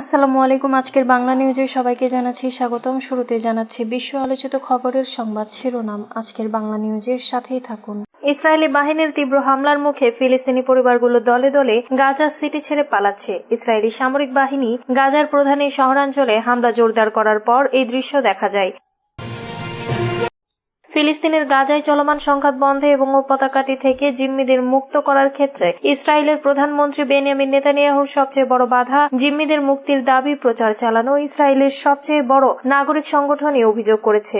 আসসালামু আলাইকুম, আজকের বাংলা নিউজে সবাইকে জানাচ্ছি স্বাগতম। শুরুতে জানাচ্ছি বিশ্ব আলোচিত খবরের সংবাদ শিরোনাম। আজকের বাংলা নিউজের সাথেই থাকুন। ইসরায়েলি বাহিনীর তীব্র হামলার মুখে ফিলিস্তিনি পরিবারগুলো দলে দলে গাজা সিটি ছেড়ে পালাচ্ছে। ইসরায়েলি সামরিক বাহিনী গাজার প্রধান এই শহরাঞ্চলে হামলা জোরদার করার পর এই দৃশ্য দেখা যায়। ফিলিস্তিনের গাজায় চলমান সংঘাত বন্ধে এবং উপত্যকাটি থেকে জিম্মিদের মুক্ত করার ক্ষেত্রে ইসরায়েলের প্রধানমন্ত্রী বেনিয়ামিন নেতানিয়াহুর সবচেয়ে বড় বাধা, জিম্মিদের মুক্তির দাবি প্রচার চালানো ইসরায়েলের সবচেয়ে বড় নাগরিক সংগঠনই অভিযোগ করেছে।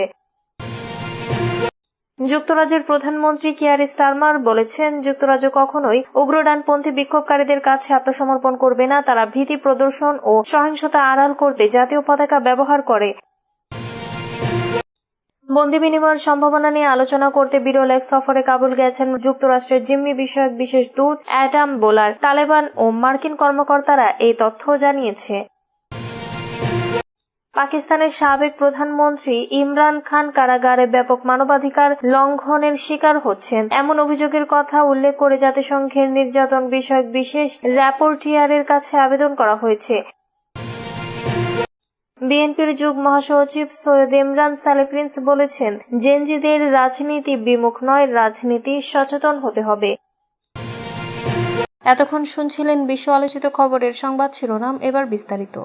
যুক্তরাজ্যের প্রধানমন্ত্রী কিয়ার স্টারমার বলেছেন, যুক্তরাজ্য কখনোই উগ্রডানপন্থী বিক্ষোভকারীদের কাছে আত্মসমর্পণ করবে না, তারা ভীতি প্রদর্শন ও সহিংসতা আড়াল করতে জাতীয় পতাকা ব্যবহার করে। বন্দি বিনিময়ের সম্ভাবনা নিয়ে আলোচনা করতে বিরল এক সফরে কাবুল গেছেন যুক্তরাষ্ট্রের জিম্মি বিষয়ক বিশেষ দূত অ্যাডাম বোলার। তালেবান ও মার্কিন কর্মকর্তারা এই তথ্য জানিয়েছে। পাকিস্তানের সাবেক প্রধানমন্ত্রী ইমরান খান কারাগারে ব্যাপক মানবাধিকার লঙ্ঘনের শিকার হচ্ছেন। এমন অভিযোগের কথা উল্লেখ করে জাতিসংঘের নির্যাতন বিষয়ক বিশেষ র্যাপোর্টিয়ারের কাছে আবেদন করা হয়েছে। বিএনপির যুগ মহাসচিব সৈয়দ ইমরান সালে প্রিন্স বলেছেন, জেনজিদের রাজনীতি বিমুখ নয়, রাজনীতি সচেতন হতে হবে। এতক্ষণ শুনছিলেন বিশ্ব আলোচিত খবরের সংবাদ শিরোনাম, এবার বিস্তারিত।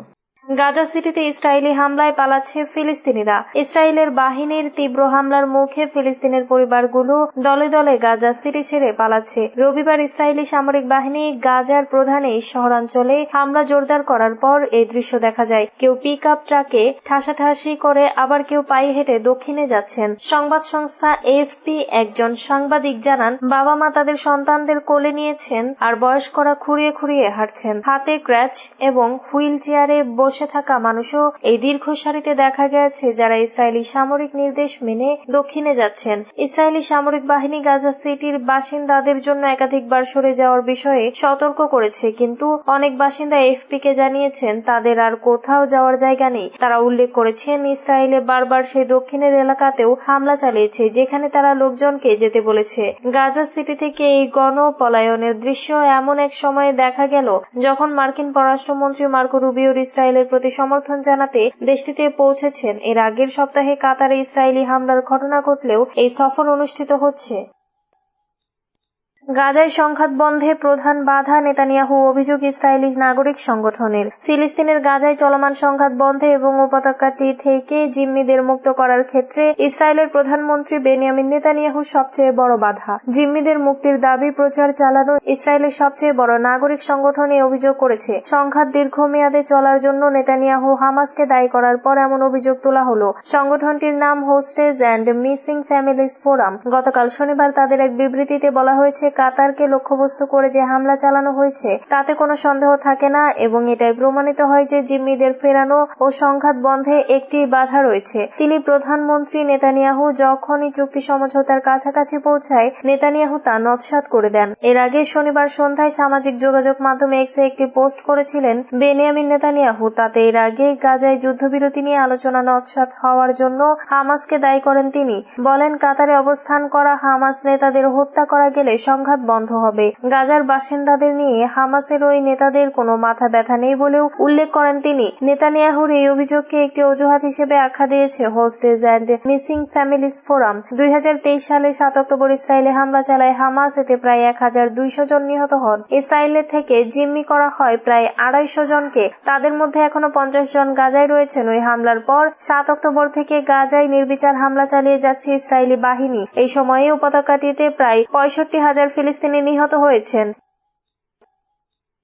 গাজা সিটিতে ইসরায়েলি হামলায় পালাচ্ছে ফিলিস্তিনিরা। ইসরায়েলের বাহিনীর তীব্র হামলার মুখে ফিলিস্তিনের পরিবারগুলো দলে দলে গাজা সিটি ছেড়ে পালাচ্ছে। রবিবার ইসরায়েলি সামরিক বাহিনী গাজার প্রধান এই শহরাঞ্চলে হামলা জোরদার করার পর এই দৃশ্য দেখা যায়। কেউ পিক আপ ট্রাকে ঠাসাঠাসি করে আবার কেউ পায়ে হেঁটে দক্ষিণে যাচ্ছেন। সংবাদ সংস্থা এএফপি একজন সাংবাদিক জানান বাবা মা তাদের সন্তানদের কোলে নিয়েছেন আর বয়স্করা খুঁড়িয়ে খুঁড়িয়ে হাঁটছেন। হাতে ক্র্যাচ এবং হুইল চেয়ারে বসে থাকা মানুষও এই দীর্ঘ সারিতে দেখা গেছে যারা ইসরায়েলি সামরিক নির্দেশ মেনে দক্ষিণে যাচ্ছেন। ইসরায়েলি সামরিক বাহিনী গাজা সিটির বাসিন্দাদের জন্য একাধিকবার সরে যাওয়ার বিষয়ে সতর্ক করেছে, কিন্তু অনেক বাসিন্দা এফপি কে জানিয়েছেন তাদের আর কোথাও যাওয়ার জায়গা নেই। তারা উল্লেখ করেছেন, ইসরায়েলে বারবার সেই দক্ষিণের এলাকাতেও হামলা চালিয়েছে, যেখানে তারা লোকজনকে যেতে বলেছে। গাজা সিটি থেকে এই গণ পলায়নের দৃশ্য এমন এক সময়ে দেখা গেল, যখন মার্কিন পররাষ্ট্রমন্ত্রী মার্কো রুবিওর ইসরায়েলের প্রতি সমর্থন জানাতে দেশটিতে পৌঁছেছেন। এর আগের সপ্তাহে কাতারে ইসরায়েলি হামলার ঘটনা ঘটলেও এই সফর অনুষ্ঠিত হচ্ছে। গাজায় সংঘাত বন্ধে প্রধান বাধা নেতানিয়াহু অভিযোগ ইসরায়েলি নাগরিক সংগঠনের। ফিলিস্তিনের গাজায় চলমান সংঘাত বন্ধে এবং উপত্যকাটি থেকে জিম্মিদের মুক্ত করার ক্ষেত্রে ইসরায়েলের প্রধানমন্ত্রী বেনিয়ামিন নেতানিয়াহু সবচেয়ে বড় বাধা। জিম্মিদের মুক্তির দাবি প্রচার চালানো ইসরায়েলের সবচেয়ে বড় নাগরিক সংগঠন এই অভিযোগ করেছে। সংঘাত দীর্ঘমেয়াদে চলার জন্য নেতানিয়াহু হামাসকে দায়ী করার পর এমন অভিযোগ তোলা হলো। সংগঠনটির নাম hostage and missing families forum. গতকাল শনিবার তাদের এক বিবৃতিতে বলা হয়েছে কাতারকে লক্ষ্যবস্তু করে যে হামলা চালানো হয়েছে, তাতে কোনো সন্দেহ থাকে না এবং এটাই প্রমাণিত হয় যে জিম্মিদের ফেরানো ও সংঘাত বন্ধে একটি বাধা রয়েছে। তিনি প্রধানমন্ত্রী নেতানিয়াহু যখনই চুক্তি সমঝোতার কাছাকাছি পৌঁছায়, নেতানিয়াহু তা নৎসাত করে দেন। এর আগে শনিবার সন্ধ্যায় সামাজিক যোগাযোগ মাধ্যমে এক্সে একটি পোস্ট করেছিলেন বেনিয়ামিন নেতানিয়াহু। তাতে এর আগে গাজায় যুদ্ধবিরতি নিয়ে আলোচনা নৎসাত হওয়ার জন্য হামাসকে দায়ী করেন তিনি। বলেন, কাতারে অবস্থান করা হামাস নেতাদের হত্যা করা গেলে সংঘাত বন্ধ হবে। গাজার বাসিন্দাদের নিয়ে হামাসের ওই নেতাদের কোনো মাথা ব্যথা নেই বলেও উল্লেখ করেন তিনি। নেতানিয়াহুর এই অভিযোগকে একটি অজুহাত হিসেবে আখ্যা দিয়েছে hostage and missing families forum. দুই সালে সাত অক্টোবর ইসরায়েলে হামলা চালায় হামাস, এতে প্রায় এক হাজার দুইশো জন নিহত হন। ইসরায়েলের থেকে জিম্মি করা হয় প্রায় আড়াইশো জনকে। তাদের মধ্যে এখনও পঞ্চাশ জন গাজায় রয়েছেন। ওই হামলার পর সাত অক্টোবর থেকে গাজায় নির্বিচার হামলা চালিয়ে যাচ্ছে ইসরায়েলি বাহিনী। এই সময়ে উপত্যকাটিতে প্রায় পঁয়ষট্টি হাজার ফিলিস্তিনি নিহত হয়েছেন।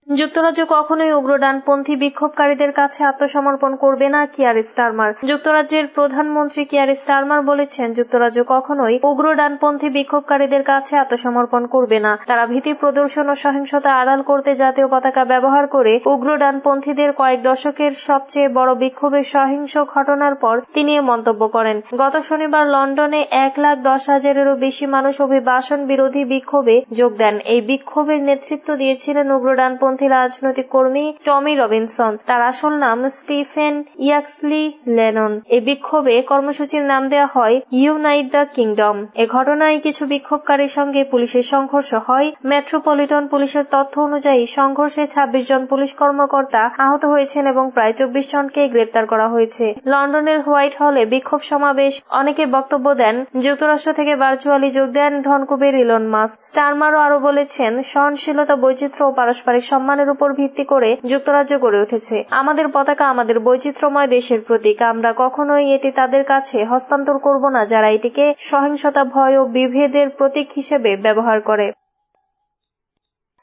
যুক্তরাজ্য কখনোই উগ্রডানপন্থী বিক্ষোভকারীদের কাছে আত্মসমর্পণ করবে না, কিয়ার স্টারমার। যুক্তরাজ্যের প্রধানমন্ত্রী কিয়ার স্টারমার বলেছেন, যুক্তরাজ্য কখনোই উগ্রডানপন্থী বিক্ষোভকারীদের কাছে আত্মসমর্পণ করবে না। তারা ভীতি প্রদর্শন ও সহিংসতা আড়াল করতে জাতীয় পতাকা ব্যবহার করে উগ্র ডানপন্থীদের কয়েক দশকের সবচেয়ে বড় বিক্ষোভের সহিংস ঘটনার পর তিনি এ মন্তব্য করেন। গত শনিবার লন্ডনে এক লাখ দশ হাজারেরও বেশি মানুষ অভিবাসন বিরোধী বিক্ষোভে যোগ দেন। এই বিক্ষোভের নেতৃত্ব দিয়েছিলেন উগ্রডানপন্থী বামপন্থী রাজনৈতিক কর্মী টমি রবিনসন। তার আসল নাম স্টিফেন ইয়াক্সলি লেনন। এই বিক্ষোভে কর্মসূচির নাম দেওয়া হয় ইউনাইট দ্য কিংডম। এ ঘটনায় কিছু বিক্ষোভকারীর সঙ্গে পুলিশের সংঘর্ষ হয়। মেট্রোপলিটন পুলিশের তথ্য অনুযায়ী সংঘর্ষে ছাব্বিশ জন পুলিশ কর্মকর্তা আহত হয়েছেন এবং প্রায় চব্বিশ জনকে গ্রেপ্তার করা হয়েছে। লন্ডনের হোয়াইট হলে বিক্ষোভ সমাবেশ অনেকে বক্তব্য দেন। যুক্তরাষ্ট্র থেকে ভার্চুয়ালি যোগ দেন ধনকুবের ইলন মাস্ক। স্টারমারও আরও বলেছেন, সহনশীলতা বৈচিত্র্য ও পারস্পরিক সম্মানের উপর ভিত্তি করে যুক্তরাজ্য গড়ে উঠেছে। আমাদের পতাকা আমাদের বৈচিত্র্যময় দেশের প্রতীক। আমরা কখনোই এটি তাদের কাছে হস্তান্তর করব না, যারা এটিকে সহিংসতা, ভয় ও বিভেদের প্রতীক হিসেবে ব্যবহার করে।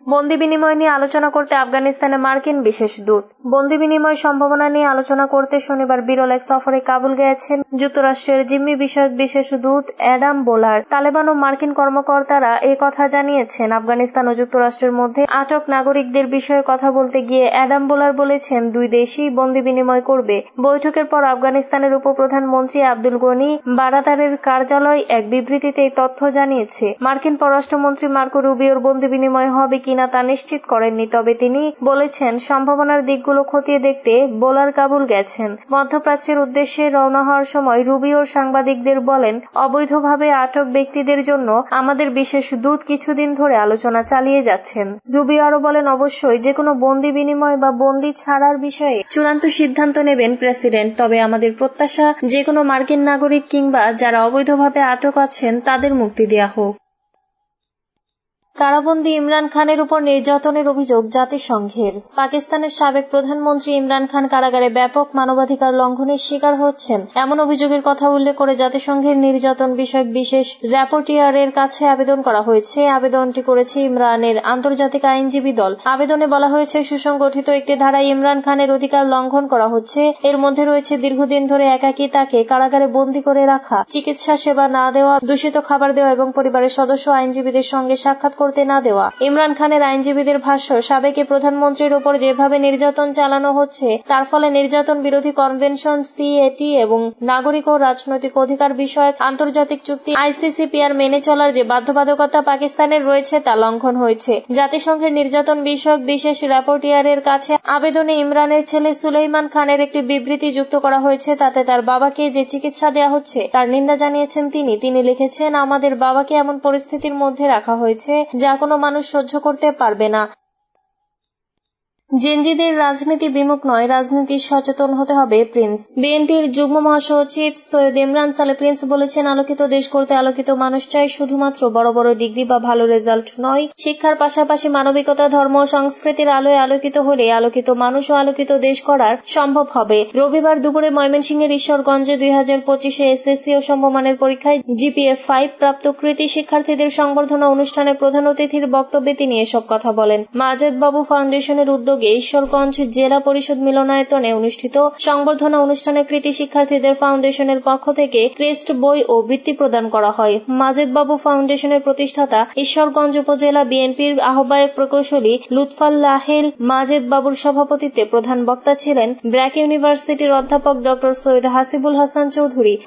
বন্দি বিনিময় নিয়ে আলোচনা করতে আফগানিস্তানে মার্কিন বিশেষ দূত। বন্দি বিনিময় সম্ভাবনা নিয়ে আলোচনা করতে শনিবার বিরল এক সফরে কাবুল গিয়েছেন যুক্তরাষ্ট্রের জিম্মি বিষয়ক বিশেষ দূত অ্যাডাম বোলার। তালেবান ও মার্কিন কর্মকর্তারা এই কথা জানিয়েছেন। আফগানিস্তান ও যুক্তরাষ্ট্রের মধ্যে আটক নাগরিকদের বিষয়ে কথা বলতে গিয়ে অ্যাডাম বোলার বলেছেন, দুই দেশই বন্দি বিনিময় করবে। বৈঠকের পর আফগানিস্তানের উপপ্রধানমন্ত্রী আব্দুল গনি বারাদারের কার্যালয় এক বিবৃতিতে এই তথ্য জানিয়েছে। মার্কিন পররাষ্ট্রমন্ত্রী মার্কো রুবিওর বন্দি বিনিময় হবে কিনা তা নিশ্চিত করেননি, তবে তিনি বলেছেন, সম্ভাবনার দিকগুলো খতিয়ে দেখতে বোলার কাবুল গেছেন। মধ্যপ্রাচ্যের উদ্দেশ্যে রওনা হওয়ার সময় রুবিওর সাংবাদিকদের বলেন, অবৈধভাবে আটক ব্যক্তিদের জন্য আমাদের বিশেষ দূত কিছুদিন ধরে আলোচনা চালিয়ে যাচ্ছেন। রুবিও আরও বলেন, অবশ্যই যে কোনো বন্দি বিনিময় বা বন্দি ছাড়ার বিষয়ে চূড়ান্ত সিদ্ধান্ত নেবেন প্রেসিডেন্ট, তবে আমাদের প্রত্যাশা যে কোনো মার্কিন নাগরিক কিংবা যারা অবৈধভাবে আটক আছেন তাদের মুক্তি দেয়া হোক। কারাবন্দী ইমরান খানের উপর নির্যাতনের অভিযোগ জাতিসংঘের। পাকিস্তানের সাবেক প্রধানমন্ত্রী ইমরান খান কারাগারে ব্যাপক মানবাধিকার লঙ্ঘনের শিকার হচ্ছেন। এমন অভিযোগের কথা উল্লেখ করে জাতিসংঘের নির্যাতন বিষয়ক বিশেষ র্যাপোর্টিয়ারের কাছে আবেদন করা হয়েছে। আবেদনটি করেছে ইমরানের আন্তর্জাতিক আইনজীবী দল। আবেদনে বলা হয়েছে, সুসংগঠিত একটি ধারায় ইমরান খানের অধিকার লঙ্ঘন করা হচ্ছে। এর মধ্যে রয়েছে দীর্ঘদিন ধরে একাকী তাকে কারাগারে বন্দী করে রাখা, চিকিৎসা সেবা না দেওয়া, দূষিত খাবার দেওয়া এবং পরিবারের সদস্য আইনজীবীদের সঙ্গে সাক্ষাৎ করতে না দেওয়া। ইমরান খানের আইনজীবীদের ভাষ্য, সাবেক প্রধানমন্ত্রীর উপর যেভাবে নির্যাতন চালানো হচ্ছে, তার ফলে নির্যাতন বিরোধী কনভেনশন সিএটি এবং নাগরিক ও রাজনৈতিক অধিকার বিষয়ক আন্তর্জাতিক চুক্তি আইসিসিপিআর মেনে চলার যে বাধ্যবাধকতা পাকিস্তানের রয়েছে তা লঙ্ঘন হয়েছে। জাতিসংঘের নির্যাতন বিষয়ক বিশেষ র্যাপোর্টিয়ারের কাছে আবেদনে ইমরানের ছেলে সুলেইমান খানের একটি বিবৃতি যুক্ত করা হয়েছে, তাতে তার বাবাকে যে চিকিৎসা দেওয়া হচ্ছে, তার নিন্দা জানিয়েছেন তিনি। তিনি লিখেছেন, আমাদের বাবাকে এমন পরিস্থিতির মধ্যে রাখা হয়েছে যা কোনো মানুষ সহ্য করতে পারবে না। জেনজিদের রাজনীতি বিমুখ নয়, রাজনীতি সচেতন হতে হবে, প্রিন্স। বিএনপির যুগ্ম মহাসচিব সৈয়দ ইমরান সালে প্রিন্স বলেছেন, আলোকিত দেশ করতে আলোকিত মানুষ চাই শুধুমাত্র বড় বড় ডিগ্রি বা ভালো রেজাল্ট নয়। শিক্ষার পাশাপাশি মানবিকতা, ধর্ম সংস্কৃতির আলোয় আলোকিত হলে আলোকিত মানুষ ও আলোকিত দেশ করার সম্ভব হবে। রবিবার দুপুরে ময়মনসিংহের ঈশ্বরগঞ্জে দুই হাজার পঁচিশে এসএসসি ও সম্ভমানের পরীক্ষায় জিপিএফ ফাইভ প্রাপ্ত কৃতি শিক্ষার্থীদের সংবর্ধনা অনুষ্ঠানে প্রধান অতিথির বক্তব্যে তিনি এসব কথা বলেন। মাজেদ বাবু ফাউন্ডেশনের উদ্যোগে ঈশ্বরগঞ্জ জেলা পরিষদ মিলনায়তনে অনুষ্ঠিত সংবর্ধনা অনুষ্ঠানে কৃতি শিক্ষার্থীদের ফাউন্ডেশনের পক্ষ থেকে ক্রেস্ট বই ও বৃত্তি প্রদান করা হয়। মাজেদ বাবু ফাউন্ডেশনের প্রতিষ্ঠাতা ঈশ্বরগঞ্জ উপজেলা বিএনপির আহ্বায়ক প্রকৌশলী লুৎফাল্লাহেল মাজেদ বাবুর সভাপতিত্বে প্রধান বক্তা ছিলেন ব্র্যাক ইউনিভার্সিটির অধ্যাপক ড সৈয়দ হাসিবুল হাসান চৌধুরী।